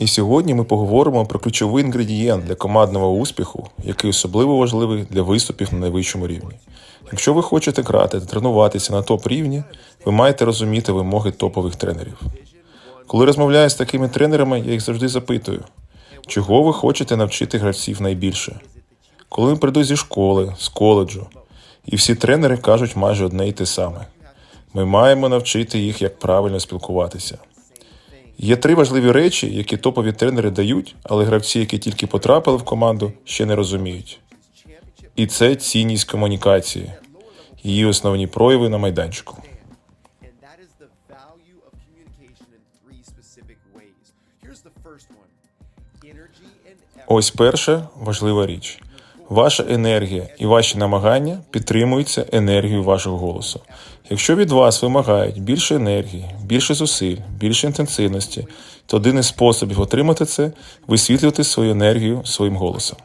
І сьогодні ми поговоримо про ключовий інгредієнт для командного успіху, який особливо важливий для виступів на найвищому рівні. Якщо ви хочете грати та тренуватися на топ рівні, ви маєте розуміти вимоги топових тренерів. Коли розмовляю з такими тренерами, я їх завжди запитую, чого ви хочете навчити гравців найбільше. Коли вони прийдуть зі школи, з коледжу, і всі тренери кажуть майже одне й те саме. Ми маємо навчити їх, як правильно спілкуватися. Є три важливі речі, які топові тренери дають, але гравці, які тільки потрапили в команду, ще не розуміють. І це цінність комунікації, її основні прояви на майданчику. Here's the first one. Ось перша важлива річ. Ваша енергія і ваші намагання підтримуються енергією вашого голосу. Якщо від вас вимагають більше енергії, більше зусиль, більше інтенсивності, то один із способів отримати це висвітлювати свою енергію своїм голосом.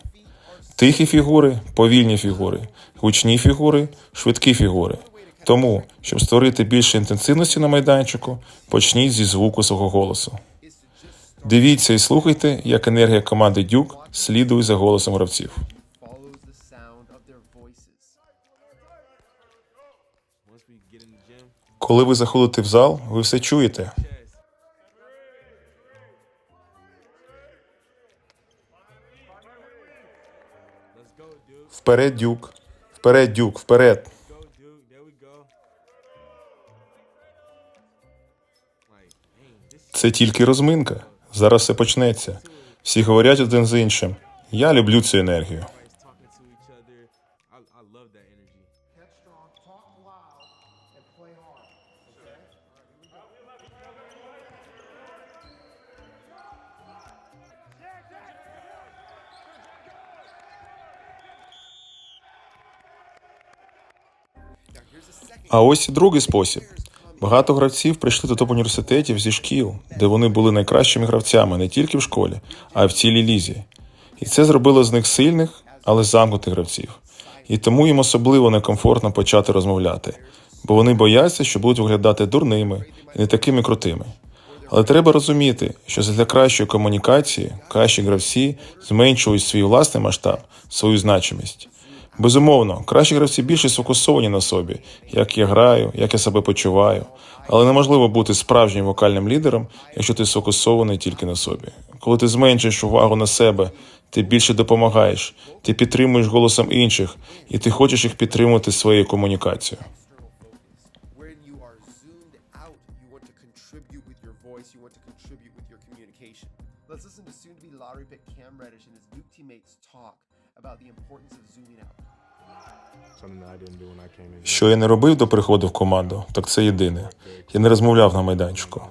Тихі фігури, повільні фігури, гучні фігури, швидкі фігури. Тому, щоб створити більше інтенсивності на майданчику, почніть зі звуку свого голосу. Дивіться і слухайте, як енергія команди Дюк слідує за голосом гравців. Коли ви заходите в зал, ви все чуєте. Вперед, дюк. Вперед, дюк, вперед. Це тільки розминка. Зараз все почнеться. Всі говорять один з іншим. Я люблю цю енергію. А ось і другий спосіб. Багато гравців прийшли до топ-університетів зі шкіл, де вони були найкращими гравцями не тільки в школі, а й в цілій лізі. І це зробило з них сильних, але замкнутих гравців. І тому їм особливо некомфортно почати розмовляти, бо вони бояться, що будуть виглядати дурними і не такими крутими. Але треба розуміти, що для кращої комунікації кращі гравці зменшують свій власний масштаб, свою значимість. Безумовно, кращі гравці більше сфокусовані на собі, як я граю, як я себе почуваю. Але неможливо бути справжнім вокальним лідером, якщо ти сфокусований тільки на собі. Коли ти зменшуєш увагу на себе, ти більше допомагаєш, ти підтримуєш голосом інших, і ти хочеш їх підтримувати своєю комунікацією. Let's listen to soon to be lottery pick Cam Reddish and his Duke teammates talk about the importance of zooming out. Що я не робив до приходу в команду, так це єдине. Я не розмовляв на майданчику.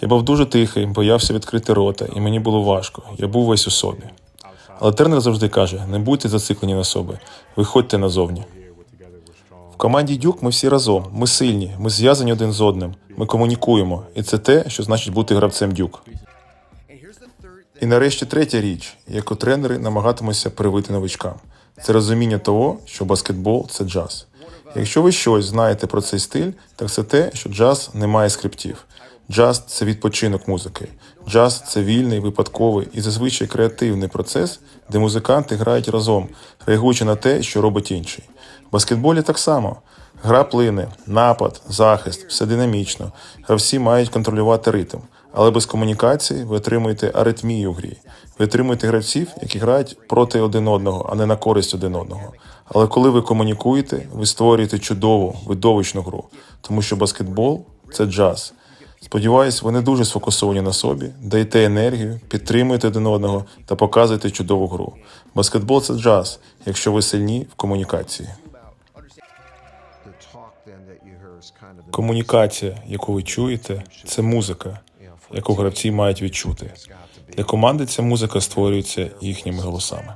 Я був дуже тихий, боявся відкрити рота, і мені було важко. Я був весь у собі. Але тренер завжди каже: не будьте зациклені на собі, виходьте назовні. В команді Дюк ми всі разом. Ми сильні, ми зв'язані один з одним. Ми комунікуємо, і це те, що значить бути гравцем Дюк. І нарешті третя річ, яку тренери намагатимуться привити новичкам, це розуміння того, що баскетбол це джаз. Якщо ви щось знаєте про цей стиль, так це те, що джаз не має скриптів. Джаз це відпочинок музики. Джаз це вільний, випадковий і зазвичай креативний процес, де музиканти грають разом, реагуючи на те, що робить інший. В баскетболі так само. Гра плине, напад, захист, все динамічно. Гравці мають контролювати ритм. Але без комунікації ви отримуєте аритмію в грі. Ви отримуєте гравців, які грають проти один одного, а не на користь один одного. Але коли ви комунікуєте, ви створюєте чудову, видовищну гру, тому що баскетбол це джаз. Сподіваюсь, ви не дуже сфокусовані на собі, даєте енергію, підтримуєте один одного та показуєте чудову гру. Баскетбол це джаз, якщо ви сильні в комунікації. Комунікація, яку ви чуєте, це музика, яку гравці мають відчути. Для команди ця музика створюється їхніми голосами.